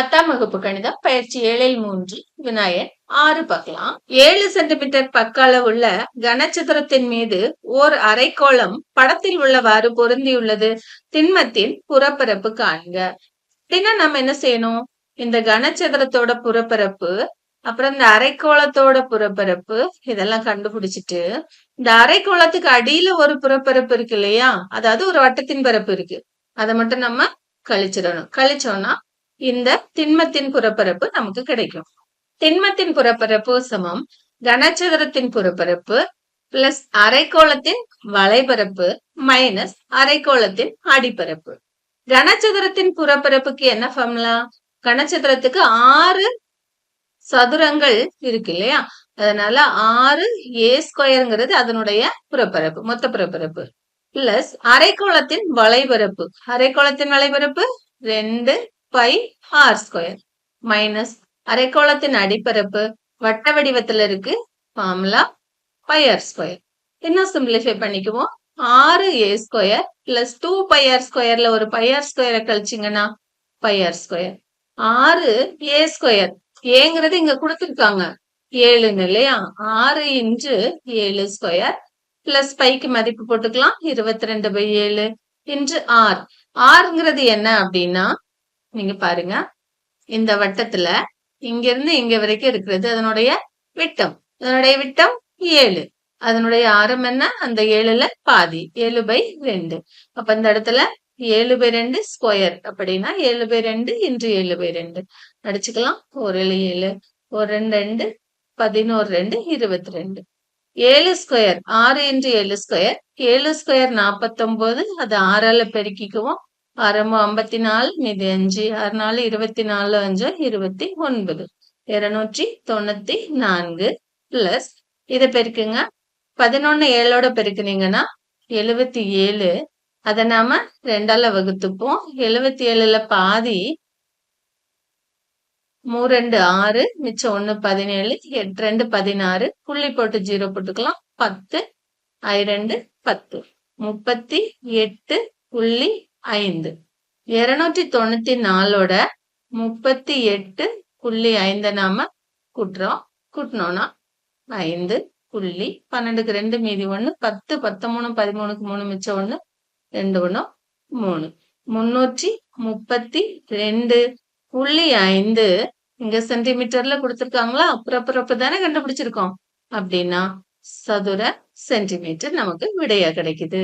பத்தாம் வகுப்பு கணிதம் பயிற்சி ஏழில் மூன்று விநாயகன் ஆறு பார்க்கலாம். ஏழு சென்டிமீட்டர் பக்க உள்ள கனச்சதுரத்தின் மீது ஓர் அரைக்கோளம் படத்தில் உள்ளவாறு பொருந்தியுள்ளது. திண்மத்தின் புறப்பரப்பு காண்க. அப்படின்னா நம்ம என்ன செய்யணும்? இந்த கனச்சதுரத்தோட புறப்பரப்பு அப்புறம் இந்த அரைக்கோளத்தோட புறப்பரப்பு இதெல்லாம் கண்டுபிடிச்சிட்டு இந்த அரைக்கோளத்துக்கு அடியில ஒரு புறப்பரப்பு இருக்கு இல்லையா? அதாவது ஒரு வட்டத்தின் பரப்பு இருக்கு. அதை மட்டும் நம்ம கழிச்சிடணும். கழிச்சோம்னா இந்த திண்மத்தின் புறப்பரப்பு நமக்கு கிடைக்கும். திண்மத்தின் புறப்பரப்பு சமம் கனச்சதுரத்தின் புறப்பரப்பு பிளஸ் அரைக்கோளத்தின் வளைபரப்பு மைனஸ் அரைக்கோளத்தின் அடிப்பரப்பு. கனச்சதுரத்தின் புறப்பரப்புக்கு என்ன ஃபார்முலா கனச்சதுரத்துக்கு ஆறு சதுரங்கள் இருக்கு இல்லையா? அதனால ஆறு ஏ ஸ்கொயருங்கிறது அதனுடைய புறப்பரப்பு மொத்த புறப்பரப்பு. பிளஸ் அரைக்கோளத்தின் வளைபரப்பு. அரைக்கோளத்தின் வளைபரப்பு ரெண்டு பை ஆர் ஸ்கொயர் மைனஸ் அரைக்கோளத்தின் அடிப்பரப்பு வட்ட வடிவத்துல இருக்கு ஃபார்முலா பை ஆர் ஸ்கொயர் இன்னும் சிம்பிளிஃபை பண்ணிக்குவோம்? ஆறு a square plus two pi r ஸ்கொயர்ல ஒரு பை ஆர் ஸ்கொயரை கழிச்சிங்கன்னா பை ஆர் ஸ்கொயர் ஆறு ஏ ஸ்கொயர் ஏங்கிறது இங்க கொடுத்துருக்காங்க. ஏழுன்னு இல்லையா? ஆறு இன்று ஏழு ஸ்கொயர் பிளஸ் பைக்கு மதிப்பு போட்டுக்கலாம். இருபத்தி ரெண்டு பை ஏழு இன்று ஆர் ஆறுங்கிறது என்ன அப்படின்னா நீங்க பாருங்க. இந்த வட்டத்துல இங்க இருந்து இங்க வரைக்கும் இருக்கிறது அதனுடைய விட்டம். அதனுடைய விட்டம் ஏழு. அதனுடைய ஆரம் என்ன? அந்த ஏழுல பாதி. ஏழு பை ரெண்டு. அப்ப இந்த இடத்துல ஏழு பை ரெண்டு ஸ்கொயர் அப்படின்னா ஏழு பை ரெண்டு இன்று ஏழு பை ரெண்டு. அடிச்சுக்கலாம். ஒரு ஏழு ஏழு. ஒரு ரெண்டு ரெண்டு. பதினோரு ரெண்டு. இருபத்தி ரெண்டு. ஏழு ஸ்கொயர் ஆறு இன்று ஏழு ஸ்கொயர் ஏழு ஸ்கொயர் நாற்பத்தொன்பது அது ஆறால பெருக்கிக்குவோம். ஆரம்பம் ஐம்பத்தி நாலு மீதி அஞ்சு ஆறு நாலு இருபத்தி நாலு அஞ்சு இருபத்தி ஒன்பது. இருநூற்றி தொண்ணூத்தி நான்கு பிளஸ் இதை பெருக்குங்க. பதினொன்னு ஏழோட பெருக்குனீங்கன்னா எழுபத்தி ஏழு. அதை நாம ரெண்டால வகுத்துப்போம். எழுபத்தி ஏழுல பாதி மூ ரெண்டு ஆறு மிச்சம் ஒண்ணு பதினேழு எட்டு ரெண்டு பதினாறு புள்ளி போட்டு ஜீரோ போட்டுக்கலாம். பத்து ஐ ரெண்டு பத்து. முப்பத்தி எட்டு புள்ளி ஐந்து. இருநூற்றி தொண்ணூத்தி நாலோட முப்பத்தி எட்டு புள்ளி ஐந்தை நாம கூட்டுறோம். கூட்டினோம்னா ஐந்து புள்ளி பன்னெண்டுக்கு ரெண்டு மீதி ஒண்ணு பத்து பத்தொன்னு பதிமூணுக்கு மூணு மிச்சம் ஒண்ணு ரெண்டு ஒண்ணு மூணு. முன்னூற்றி முப்பத்தி ரெண்டு புள்ளி ஐந்து இங்க சென்டிமீட்டர்ல கொடுத்துருக்காங்களா? புறப்புறப்பு தானே கண்டுபிடிச்சிருக்கோம். அப்படின்னா சதுர சென்டிமீட்டர் நமக்கு விடையா கிடைக்குது.